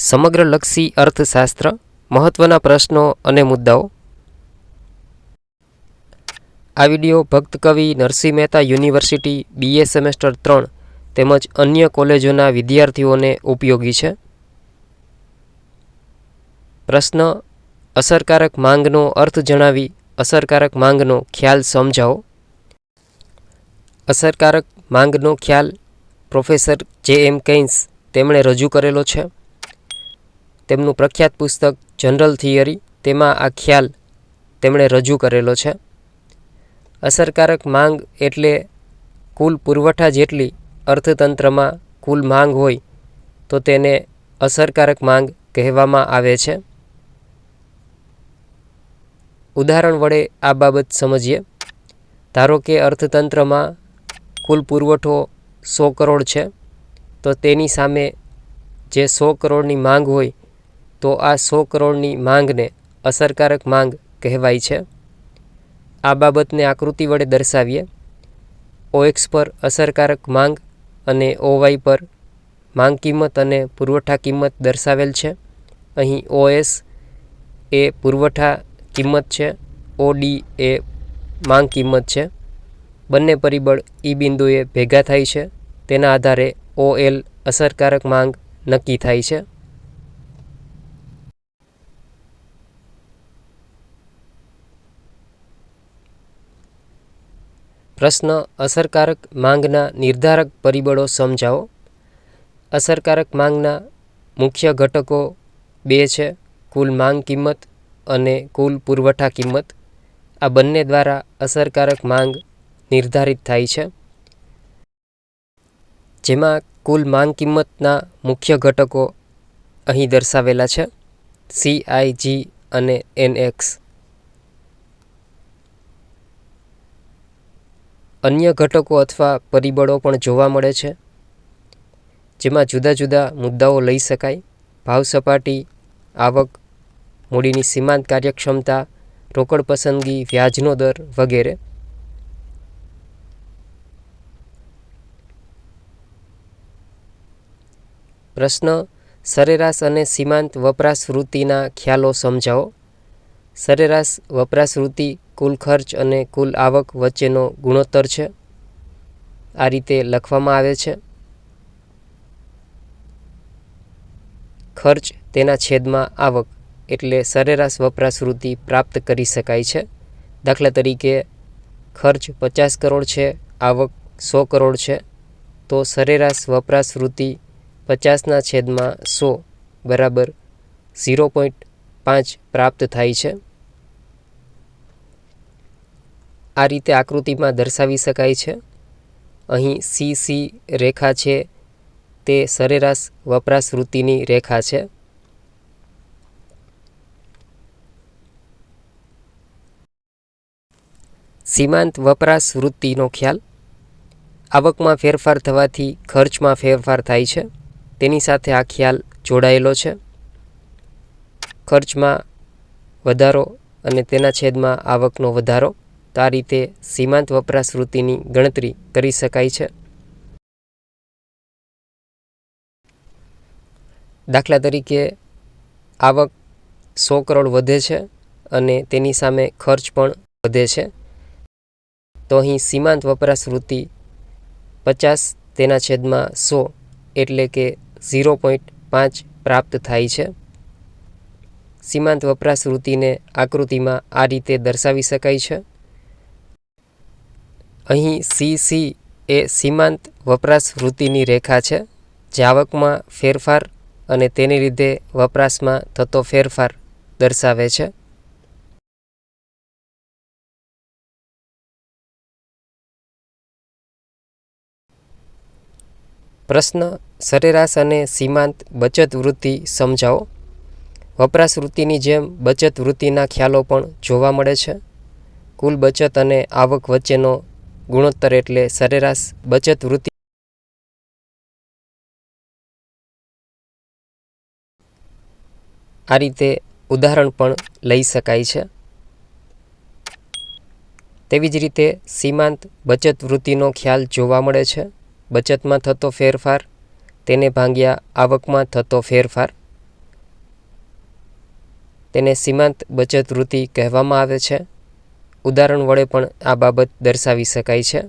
સમગ્રલક્ષી અર્થશાસ્ત્ર મહત્ત્વના પ્રશ્નો અને મુદ્દાઓ. આ વિડિયો ભક્ત કવિ Narsinh Mehta university BA semester ત્રણ તેમજ અન્ય કોલેજોના વિદ્યાર્થીઓને ઉપયોગી છે. પ્રશ્ન, અસરકારક માંગનો અર્થ જણાવી અસરકારક માંગનો ખ્યાલ સમજાવો. અસરકારક માંગનો ખ્યાલ પ્રોફેસર જે એમ કૈન્સ તેમણે રજૂ કરેલો છે. તેમનું પ્રખ્યાત પુસ્તક જનરલ થિયરી, તેમાં આ ખ્યાલ તેમણે રજૂ કરેલો છે. અસરકારક માંગ એટલે કુલ પુરવઠા જેટલી અર્થતંત્રમાં કુલ માંગ હોય, તો તેને અસરકારક માંગ કહેવામાં આવે છે. ઉદાહરણ વડે આ બાબત સમજીએ. ધારો કે અર્થતંત્રમાં કુલ પુરવઠો સો કરોડ છે, તો તેની સામે જે સો કરોડની માંગ હોય તો આ સો કરોડની માંગને અસરકારક માંગ કહેવાય છે. આ બાબતને આકૃતિ વડે દર્શાવીએ. ઓએક્સ પર અસરકારક માંગ અને ઓવાય પર માંગ કિંમત અને પુરવઠા કિંમત દર્શાવેલ છે. અહીં ઓએસ એ પુરવઠા કિંમત છે, ઓડી એ માંગ કિંમત છે. બંને પરિબળ ઈ બિંદુએ ભેગા થાય છે. તેના આધારે ઓએલ અસરકારક માંગ નક્કી થાય છે. પ્રશ્ન, અસરકારક માંગના નિર્ધારક પરિબળો સમજાવો. અસરકારક માંગના મુખ્ય ઘટકો બે છે, કુલ માંગ કિંમત અને કુલ પુરવઠા કિંમત. આ બંને દ્વારા અસરકારક માંગ નિર્ધારિત થાય છે. જેમાં કુલ માંગ કિંમતના મુખ્ય ઘટકો અહીં દર્શાવેલા છે સીઆઈજી અને એન અન્ય ઘટકો અથવા પરિબળો પણ જોવા મળે છે, જેમાં જુદા જુદા મુદ્દાઓ લઈ શકાય. ભાવ સપાટી, આવક, મૂડીની સીમાંત કાર્યક્ષમતા, રોકડ પસંદગી, વ્યાજનો દર વગેરે. પ્રશ્ન, સરેરાશ અને સીમાંત વપરાશ વૃત્તિના ખ્યાલો સમજાવો. સરેરાશ વપરાશ વૃત્તિ કુલ ખર્ચ અને કુલ આવક વચ્ચેનો ગુણોત્તર છે. આ રીતે લખવામાં આવે છે. ખર્ચ તેના છેદમાં આવક એટલે સરેરાશ વપરાશ વૃત્તિ પ્રાપ્ત કરી શકાય છે. દાખલા તરીકે, ખર્ચ પચાસ કરોડ છે, આવક સો કરોડ છે, તો સરેરાશ વપરાશ વૃત્તિ પચાસના છેદમાં સો બરાબર ઝીરો પોઈન્ટ પાંચ પ્રાપ્ત થાય છે. આ રીતે આકૃતિમાં દર્શાવી શકાય છે. અહીં સી સી રેખા છે. તે સરેરાશ વપરાશ વૃત્તિની રેખા છે. સીમાંત વપરાશ વૃત્તિનો ખ્યાલ. આવકમાં ફેરફાર થવાથી ખર્ચમાં ફેરફાર થાય છે. તેની સાથે આ ખ્યાલ જોડાયેલો છે. ખર્ચમાં વધારો અને તેના છેદમાં આવકનો વધારો. તો આ રીતે સીમાંત વપરાશ વૃત્તિની ગણતરી કરી શકાય છે. દાખલા તરીકે આવક સો કરોડ વધે છે અને તેની સામે ખર્ચ પણ વધે છે. તો અહીં સીમાંત વપરાશ વૃત્તિ પચાસ તેના છેદમાં સો એટલે કે ઝીરો પોઈન્ટ પાંચ પ્રાપ્ત થાય છે. સીમાંત વપરાશ વૃત્તિને આકૃતિમાં આ રીતે દર્શાવી શકાય છે. અહીં સી સી એ સીમાંત વપરાશ વૃત્તિની રેખા છે. જે આવકમાં ફેરફાર અને તેને લીધે વપરાશમાં થતો ફેરફાર દર્શાવે છે. પ્રશ્ન સરેરાશ અને સીમાંત બચત વૃત્તિ સમજાવો. વપરાશ વૃત્તિની જેમ બચત વૃત્તિના ખ્યાલો પણ જોવા મળે છે. કુલ બચત અને આવક વચ્ચેનો ગુણોત્તર એટલે સરેરાશ બચત વૃત્તિ. આ રીતે ઉદાહરણ પણ લઈ શકાય છે. તેવી જ રીતે સીમાંત બચત વૃત્તિનો ખ્યાલ જોવા મળે છે. બચતમાં થતો ફેરફાર, તેને ભાંગ્યા આવકમાં થતો ફેરફાર. તેને સીમાંત બચત વૃત્તિ કહેવામાં આવે છે. ઉદાહરણ વડે પણ આ બાબત દર્શાવી શકાય છે.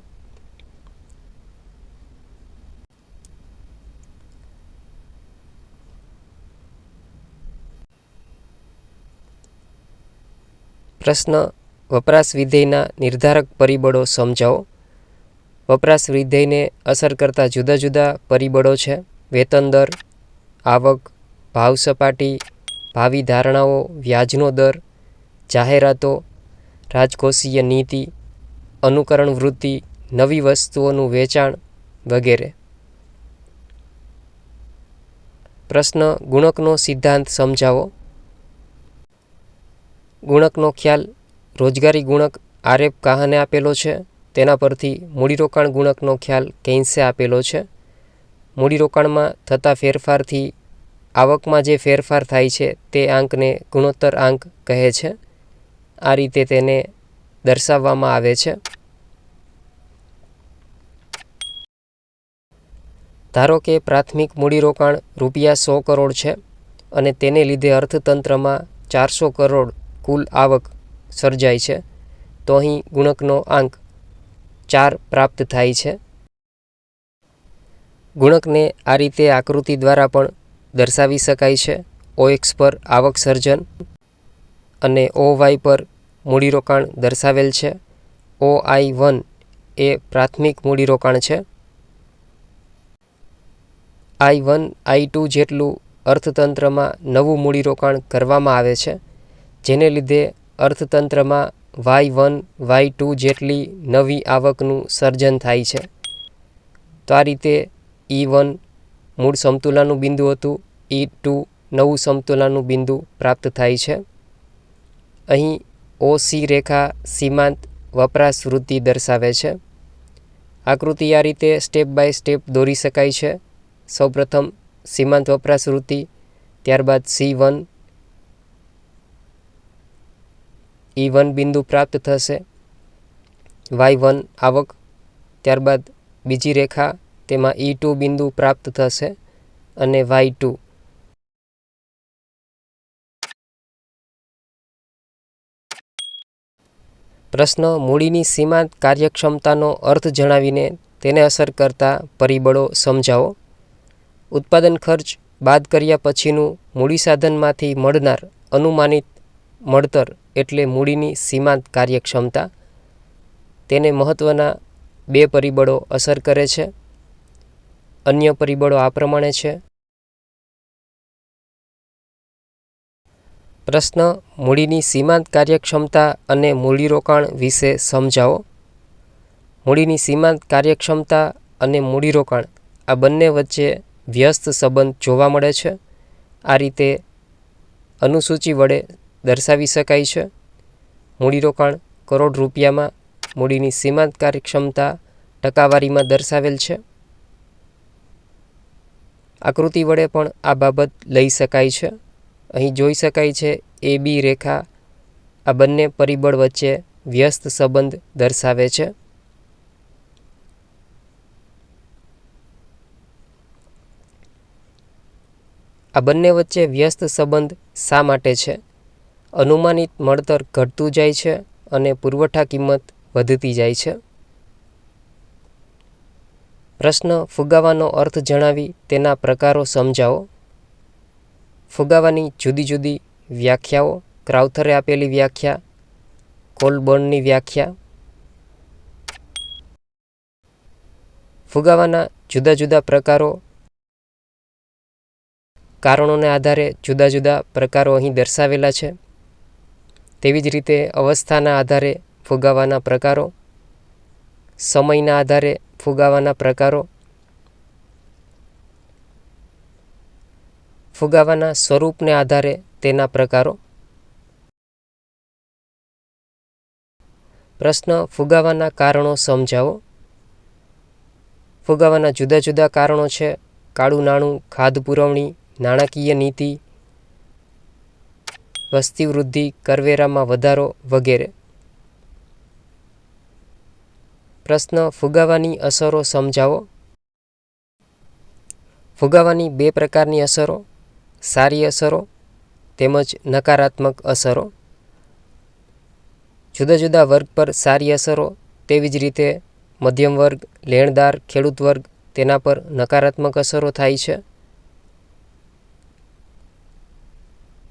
પ્રશ્ન વપરાશ વિધેયના નિર્ધારક પરિબળો સમજાવો. વપરાશ વિધેયને અસર કરતા જુદા જુદા પરિબળો છે. વેતન દર, આવક ભાવ સપાટી ભાવિ ધારણાઓ, વ્યાજનો દર, જાહેરાતો રાજકોષીય નીતિ, અનુકરણ વૃત્તિ, નવી વસ્તુઓનું વેચાણ વગેરે. પ્રશ્ન, ગુણકનો સિદ્ધાંત સમજાવો. ગુણકનો ખ્યાલ, રોજગારી ગુણક આરેફ કાહાને આપેલો છે? તેના પરથી મૂડીરોકાણ ગુણકનો ખ્યાલ કેન્સે આપેલો છે? મૂડીરોકાણમાં થતા ફેરફારથી, આવકમાં જે ફેરફાર થાય છે, તે આંકને ગુણોત્તર આંક કહે છે. આ રીતે તેને દર્શાવવામાં આવે છે. ધારો કે પ્રાથમિક મૂડીરોકાણ રૂપિયા સો કરોડ છે અને તેને લીધે અર્થતંત્રમાં ચારસો કરોડ કુલ આવક સર્જાય છે, તો અહીં ગુણકનો આંક ચાર પ્રાપ્ત થાય છે. ગુણકને આ રીતે આકૃતિ દ્વારા પણ દર્શાવી શકાય છે. ઓ એક્સ પર આવક સર્જન અને ઓ વાય પર મૂડીરોકાણ દર્શાવેલ છે. ઓ આઈ વન એ પ્રાથમિક મૂડીરોકાણ છે. આઈ વન આઈ ટુ જેટલું અર્થતંત્રમાં નવું મૂડીરોકાણ કરવામાં આવે છે, જેને લીધે અર્થતંત્રમાં વાય વન વાય ટુ જેટલી નવી આવકનું સર્જન થાય છે. તો આ રીતે ઈ વન મૂળ સમતુલાનું બિંદુ હતું ઈ ટુ નવું સમતુલાનું બિંદુ પ્રાપ્ત થાય છે. અહીં ઓ સી રેખા સીમાંત વપરાશ વૃત્તિ દર્શાવે છે. આકૃતિ આ રીતે સ્ટેપ બાય સ્ટેપ દોરી શકાય છે. સૌપ્રથમ સીમાંત વપરાશ વૃત્તિ ત્યારબાદ સી વન. ઈ વન બિંદુ પ્રાપ્ત થશે. વાય વન આવક, ત્યારબાદ બીજી રેખા, તેમાં ઈ ટુ બિંદુ પ્રાપ્ત થશે અને વાય ટુ. પ્રશ્ન મૂડીની સીમાંત કાર્યક્ષમતાનો અર્થ જણાવીને તેને અસર કરતા પરિબળો સમજાવો. ઉત્પાદન ખર્ચ બાદ કર્યા પછીનું મૂડી સાધનમાંથી મળનાર અનુમાનિત મળતર એટલે મૂડીની સીમાંત કાર્યક્ષમતા. તેને મહત્ત્વના બે પરિબળો અસર કરે છે. અન્ય પરિબળો આ પ્રમાણે છે. પ્રશ્ન, મૂડીની સીમાંત કાર્યક્ષમતા અને મૂડીરોકાણ વિશે સમજાવો. મૂડીની સીમાંત કાર્યક્ષમતા અને મૂડીરોકાણ, આ બંને વચ્ચે વ્યસ્ત સંબંધ જોવા મળે છે. આ રીતે અનુસૂચિ વડે દર્શાવી શકાય છે. મૂડીરોકાણ કરોડ રૂપિયામાં મૂડીની સીમાંત કાર્યક્ષમતા ટકાવારીમાં દર્શાવેલ છે. આકૃતિ વડે પણ આ બાબત લઈ શકાય છે. અહીં જોઈ શકાય છે એ બી રેખા. આ બંને પરિબળ વચ્ચે વ્યસ્ત સંબંધ દર્શાવે છે. આ બંને વચ્ચે વ્યસ્ત સંબંધ શા માટે છે? અનુમાનિત મળતર ઘટતું જાય છે અને પુરવઠા કિંમત વધતી જાય છે. પ્રશ્ન ફુગાવાનો અર્થ જણાવી તેના પ્રકારો સમજાવો. ફુગાવાની જુદી જુદી વ્યાખ્યાઓ, ક્રાઉથરે આપેલી વ્યાખ્યા, કોલબર્નની વ્યાખ્યા. ફુગાવાના જુદા જુદા પ્રકારો, કારણોને આધારે જુદા જુદા પ્રકારો અહીં દર્શાવેલા છે. તેવી જ રીતે અવસ્થાના આધારે ફુગાવાના પ્રકારો, સમયના આધારે ફુગાવાના પ્રકારો ફુગાવાના સ્વરૂપને આધારે તેના પ્રકારો. પ્રશ્ન, ફુગાવાના કારણો સમજાવો. ફુગાવાના જુદા જુદા કારણો છે, કાળું નાણું, ખાદ પુરવણી, નાણાકીય નીતિ, વસ્તી વૃદ્ધિ, કરવેરામાં વધારો વગેરે. પ્રશ્ન, ફુગાવાની અસરો સમજાવો. ફુગાવાની બે પ્રકારની અસરો. સારી અસરો તેમજ નકારાત્મક અસરો. જુદા જુદા વર્ગ પર સારી અસરો તેવી જ રીતે મધ્યમ વર્ગ, લેણદાર, ખેડૂત વર્ગ તેના પર નકારાત્મક અસરો થાય છે.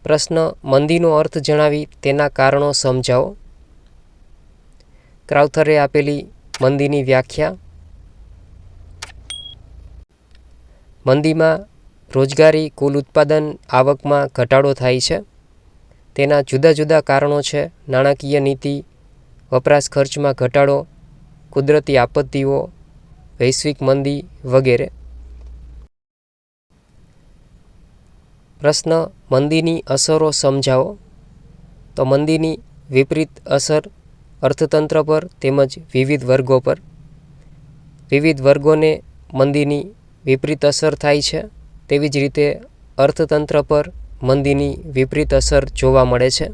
પ્રશ્ન મંદીનો અર્થ જણાવી તેના કારણો સમજાવો. ક્રાઉથરે આપેલી મંદીની વ્યાખ્યા. મંદીમાં રોજગારી, કુલ ઉત્પાદન આવકમાં ઘટાડો થાય છે. તેના જુદા જુદા કારણો છે. નાણાકીય નીતિ, વપરાશ ખર્ચમાં ઘટાડો, કુદરતી આપત્તિઓ, વૈશ્વિક મંદી વગેરે. પ્રશ્ન, મંદીની અસરો સમજાવો. તો મંદીની વિપરીત અસર અર્થતંત્ર પર તેમજ વિવિધ વર્ગો પર. વિવિધ વર્ગોને મંદીની વિપરીત અસર થાય છે. તેવી જ રીતે અર્થતંત્ર પર મંદીની વિપરીત અસર જોવા મળે છે.